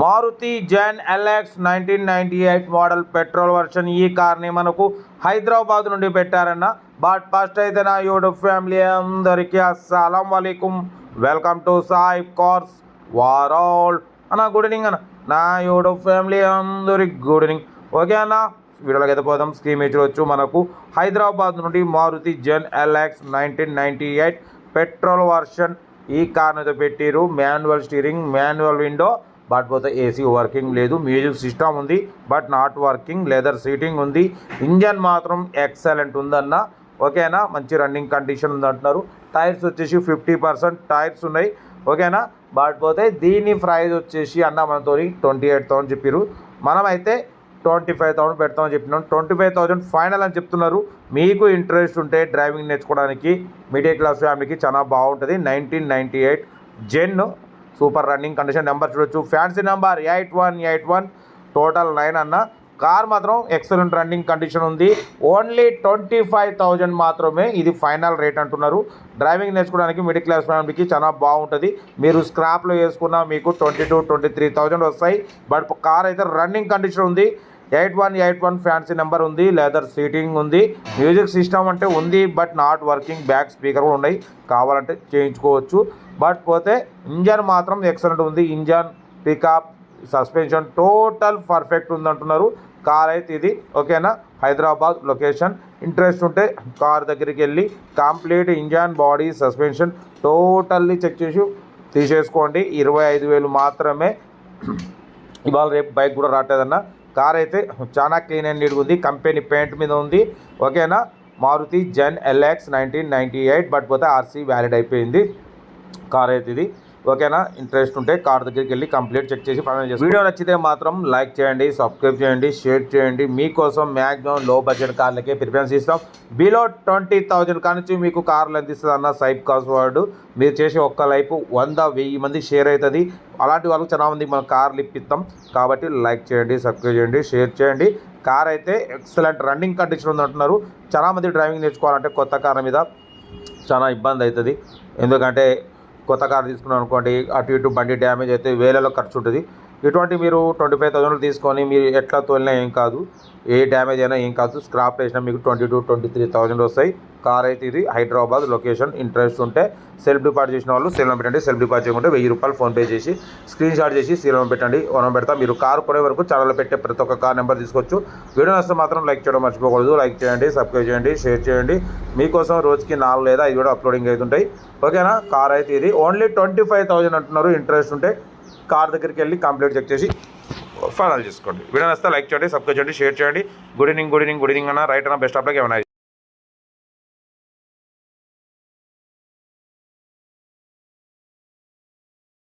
Maruti Zen LX nineteen ninety eight model petrol version ఈ కార్ని మనకు హైదరాబాద్ నుండి పెట్టారన్న. బట్ ఫస్ట్ అయితే నా యూట్యూబ్ ఫ్యామిలీ అందరికీ అస్సలం వలైకుం వెల్కమ్ టు సాయి కార్స్ వారాల్. అన్న గుడ్ ఈవినింగ్ అన్న. నా యూట్యూబ్ ఫ్యామిలీ అందరికి గుడ్ ఈవినింగ్ ఓకే అన్న వీడియోలోకి అయితే పోదాం. స్క్రీన్ మీద చూడొచ్చు మనకు హైదరాబాద్ నుండి Maruti Zen LX nineteen ninety eight petrol version ఈ కార్ని అయితే పెట్టిరు manual steering manual window but పోతే ఏసీ వర్కింగ్ లేదు. మ్యూజిక్ సిస్టమ్ ఉంది but not working leather seating ఉంది. ఇంజన్ మాత్రం ఎక్సలెంట్ ఉందన్న. ఓకేనా? మంచి రన్నింగ్ కండిషన్ ఉంది అంటున్నారు. టైర్స్ వచ్చేసి ఫిఫ్టీ పర్సెంట్ టైర్స్ ఉన్నాయి. ఓకేనా? బట్ పోతే దీని ప్రైజ్ వచ్చేసి అన్న మనతో ట్వంటీ ఎయిట్ థౌసండ్ చెప్పారు మనమైతే ట్వంటీ ఫైవ్ థౌసండ్ పెడతామని చెప్పినాం. ట్వంటీ ఫైవ్ థౌసండ్ ఫైనల్ అని చెప్తున్నారు. మీకు ఇంట్రెస్ట్ ఉంటే డ్రైవింగ్ నేర్చుకోవడానికి మిడిల్ క్లాస్ ఫ్యామిలీకి చాలా బాగుంటుంది. Nineteen ninety eight Zen super running condition number చూడొచ్చు. Fancy number eight one eight one total nine అన్న. కార్ మాత్రం ఎక్సలెంట్ రన్నింగ్ కండిషన్ ఉంది. ఓన్లీ ట్వంటీ ఫైవ్ థౌజండ్ మాత్రమే ఇది ఫైనల్ రేట్ అంటున్నారు. డ్రైవింగ్ నేర్చుకోవడానికి మిడిల్ క్లాస్ ఫ్యామిలీకి చాలా బాగుంటుంది. మీరు స్క్రాప్లో వేసుకున్న మీకు twenty two twenty three thousand వస్తాయి. బట్ కార్ అయితే రన్నింగ్ కండిషన్ ఉంది. Eight one eight one fancy number ఉంది లెదర్ సీటింగ్ ఉంది. మ్యూజిక్ సిస్టమ్ అంటే ఉంది but not working. Back speaker కూడా ఉన్నాయి. కావాలంటే చేయించుకోవచ్చు. బట్ పోతే ఇంజన్ మాత్రం ఎక్సలెంట్ ఉంది. Engine pickup suspension total perfect ఉంది అంటున్నారు కార్ అయితే ఇది. ఓకేనా? హైదరాబాద్ లొకేషన్. ఇంట్రెస్ట్ ఉంటే కార్ దగ్గరికి వెళ్ళి complete engine body suspension totally check చేసి తీసేసుకోండి. ఇరవై ఐదు వేలు మాత్రమే. ఇవాళ రేపు బైక్ కూడా రావట్లేదన్న. కార్ అయితే చాలా క్లీన్ అండ్ నీట్గా ఉంది. కంపెనీ పెయింట్ మీద ఉంది. ఓకేనా? Maruti Zen LX nineteen ninety eight but పోతే ఆర్సీ వ్యాలిడ్ అయిపోయింది కార్ అయితే ఇది. ఓకేనా? ఇంట్రెస్ట్ ఉంటే కార్ దగ్గరికి వెళ్ళి కంప్లీట్ చెక్ చేసి ఫైనల్ చేసి వీడియో నచ్చితే మాత్రం లైక్ చేయండి సబ్స్క్రైబ్ చేయండి షేర్ చేయండి. మీకోసం మ్యాక్సిమం లో బడ్జెట్ కార్లకే ప్రిఫరెన్స్ ఇస్తాం. బిలో ట్వంటీ థౌజండ్ కానించి మీకు కార్లు ఎంత ఇస్తుంది అన్న సైప్ కాస్ వర్డ్ మీరు చేసే ఒక్క లైఫ్ వంద వెయ్యి మంది షేర్ అవుతుంది. అలాంటి వాళ్ళకి చాలా మంది మనం కార్లు ఇప్పిస్తాం. కాబట్టి లైక్ చేయండి సబ్స్క్రైబ్ చేయండి షేర్ చేయండి. కార్ అయితే ఎక్సలెంట్ రన్నింగ్ కండిషన్ ఉంది అంటున్నారు. చాలామంది డ్రైవింగ్ నేర్చుకోవాలంటే కొత్త కార్ మీద చాలా ఇబ్బంది అవుతుంది. ఎందుకంటే కొత్త కార్ తీసుకున్నాం అనుకోండి అటు ఇటు బండి డ్యామేజ్ అయితే వేలలో ఖర్చు ఉంటుంది. ఇటువంటి మీరు ట్వంటీ ఫైవ్ థౌసండ్ తీసుకొని మీరు ఎట్లా తోలినా ఏం కాదు. ఏ డ్యామేజ్ అయినా ఏం కాదు. స్క్రాప్ వేసినా మీకు twenty two twenty three thousand వస్తాయి. కార్ అయితే ఇది హైదరాబాద్ లొకేషన్. ఇంట్రెస్ట్ ఉంటే సెల్ఫ్ డిపార్ట్ చేసిన వాళ్ళు సీలం పెట్టండి. సెల్ఫ్ డిపాజిట్ చేయకుంటే వెయ్యి రూపాయలు ఫోన్పే చేసి స్క్రీన్ షాట్ చేసి సీలం పెట్టండి. ఓనం పెడతా. మీరు కారు కొనే వరకు ఛానల్ పెట్టే ప్రతి ఒక్క కార్ నెంబర్ తీసుకోవచ్చు. వీడియో నష్టం మాత్రం లైక్ చేయడం మర్చిపోకూడదు. లైక్ చేయండి సబ్స్క్రైబ్ చేయండి షేర్ చేయండి. మీకోసం రోజుకి నాలుగు లేదా ఐదు కూడా అప్లోడింగ్ అవుతుంటాయి. ఓకేనా? కార్ అయితే ఇది. ఓన్లీ ట్వంటీ ఫైవ్ థౌజండ్ అంటున్నారు. ఇంట్రెస్ట్ ఉంటే కార్ దగ్గరికి వెళ్ళి కంప్లీట్ చెక్ చేసి ఫైనల్ చేసుకోండి. వీడియో నచ్చితే లైక్ చేయండి సబ్స్క్రైబ్ చేయండి షేర్ చేయండి. Good evening good evening good evening అన్న రైట్ అన్న బెస్ట్ ఆఫ్ లైక్ ఏమైనా